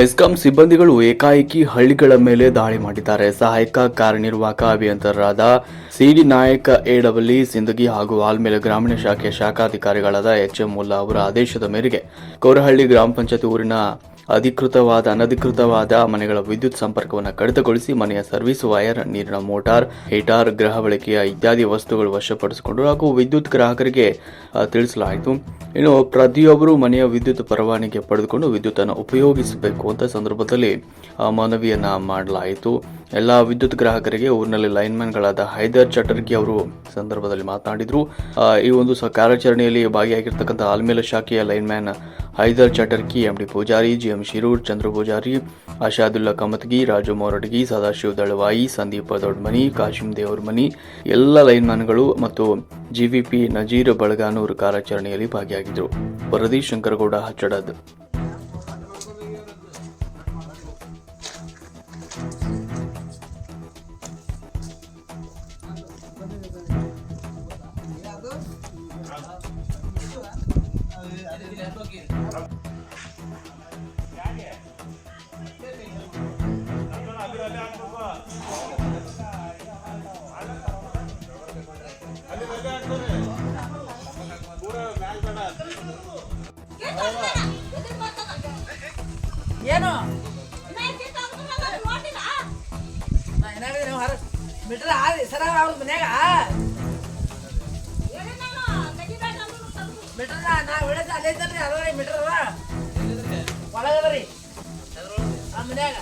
ಹೆಸ್ಕಾಂ ಸಿಬ್ಬಂದಿಗಳು ಏಕಾಏಕಿ ಹಳ್ಳಿಗಳ ಮೇಲೆ ದಾಳಿ ಮಾಡಿದ್ದಾರೆ. ಸಹಾಯಕ ಕಾರ್ಯನಿರ್ವಾಹಕ ಅಭಿಯಂತರರಾದ ಸಿಡಿ ನಾಯಕ ಏಡವಲ್ಲಿ ಸಿಂದಗಿ ಹಾಗೂ ಆಲ್ಮೇಲೆ ಗ್ರಾಮೀಣ ಶಾಖೆಯ ಶಾಖಾಧಿಕಾರಿಗಳಾದ ಎಚ್ ಎಂ ಮುಲ್ಲಾ ಅವರ ಆದೇಶದ ಮೇರೆಗೆ ಕೋರಹಳ್ಳಿ ಗ್ರಾಮ ಪಂಚಾಯತ್ ಊರಿನ ಅಧಿಕೃತವಾದ, ಅನಧಿಕೃತವಾದ ಮನೆಗಳ ವಿದ್ಯುತ್ ಸಂಪರ್ಕವನ್ನು ಕಡಿತಗೊಳಿಸಿ ಮನೆಯ ಸರ್ವಿಸ್ ವೈರ್, ನೀರಿನ ಮೋಟಾರ್, ಹೀಟರ್, ಗೃಹ ಬಳಕೆಯ ಇತ್ಯಾದಿ ವಸ್ತುಗಳು ವಶಪಡಿಸಿಕೊಂಡು ಹಾಗೂ ವಿದ್ಯುತ್ ಗ್ರಾಹಕರಿಗೆ ತಿಳಿಸಲಾಯಿತು. ಇನ್ನು ಪ್ರತಿಯೊಬ್ಬರು ಮನೆಯ ವಿದ್ಯುತ್ ಪರವಾನಿಗೆ ಪಡೆದುಕೊಂಡು ವಿದ್ಯುತ್ತನ್ನು ಉಪಯೋಗಿಸಬೇಕು ಅಂತ ಸಂದರ್ಭದಲ್ಲಿ ಮನವಿಯನ್ನು ಮಾಡಲಾಯಿತು. ಎಲ್ಲ ವಿದ್ಯುತ್ ಗ್ರಾಹಕರಿಗೆ ಊರಿನಲ್ಲಿ ಲೈನ್ಮನ್ಗಳಾದ ಹೈದರ್ ಚಟರ್ಗಿ ಅವರು ಸಂದರ್ಭದಲ್ಲಿ ಮಾತನಾಡಿದ್ರು. ಈ ಒಂದು ಕಾರ್ಯಾಚರಣೆಯಲ್ಲಿ ಭಾಗಿಯಾಗಿರ್ತಕ್ಕಂಥ ಆಲ್ಮೇಲ ಶಾಖೆಯ lineman Haider Chatarki M D Pujari G M Shirur, Chandra Pujari Asadulla Kamatgi, Raju Moradgi, Sadashiva Dalavai, Sandeep Dodmani, Kashim Devaramani, ಎಲ್ಲ ಲೈನ್ಮ್ಯಾನ್ಗಳು ಮತ್ತು ಜಿವಿಪಿ ನಜೀರ್ ಬಳಗಾನೂರು ಕಾರ್ಯಾಚರಣೆಯಲ್ಲಿ ಭಾಗಿಯಾಗಿದ್ದರು ವರದಿ ಶಂಕರಗೌಡ, ಹಚ್ಚಡದ್. ಏನು? ಬಿಟ್ರ ಸರ ಅವ್ರ ಮನ್ಯಾಗ ಬಿಟ್ರ ನಾ ಹಿಡಿದ ಅಲ್ಲೇ ಇದ್ದಲ್ರಿ ಅದ್ರಿ ಬಿಟ್ರಲ್ಲ ರೀ ಆ ಮನ್ಯಾಗ.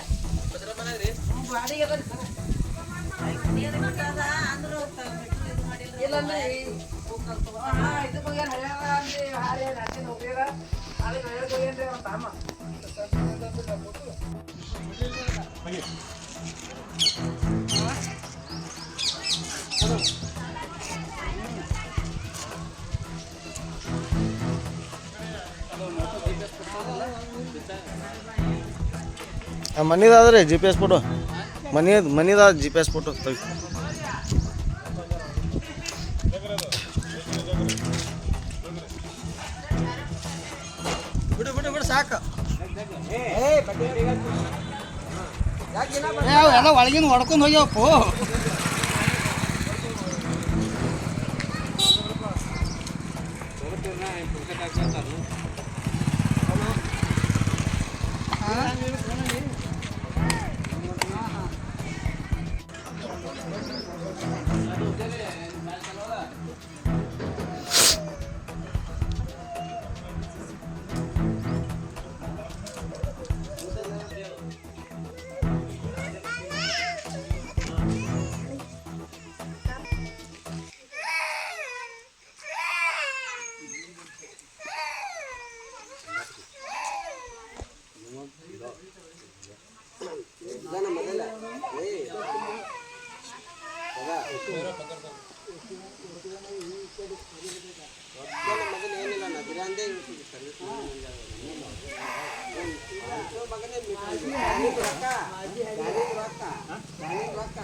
ಅದರಿ ಸರ. ಇಲ್ಲ ಇದು ಬಗ್ಗೆ ಹಳ್ಯಾಗ ಅಂದ್ರಿ ಹಾರಿ ರಾತ್ರಿ ಹೋಗ್ಯಾರ ಹಳ್ಯಾಗ ಹೋಗ್ಯಾನ್ರಿ ಅವ್ರ ತಮ್ಮ ಮನೆಯದಾದ್ರೆ ಜಿ ಪಿ ಎಸ್ ಫೋಟೋ ಮನೆ ಮನೆಯದಾದ ಜಿ ಪಿ ಎಸ್ ಫೋಟೋ ತೆಗಿ ಬಿಡು ಬಿಡು ಬಿಡು ಸಾಕು. ಎಲ್ಲ ಒಳಗಿನ ಹೊಡ್ಕೊಂಡು ಹೋಗ್ಯವಪ್ಪು. Ah, ah. जाना मज़ा ए కదా ಮಗನೇ ಏನಿಲ್ಲ ನದಿರ ಅಂದೇ ಮಗನೇ ರೊಕ್ಕ ರೊಕ್ಕ ರೊಕ್ಕ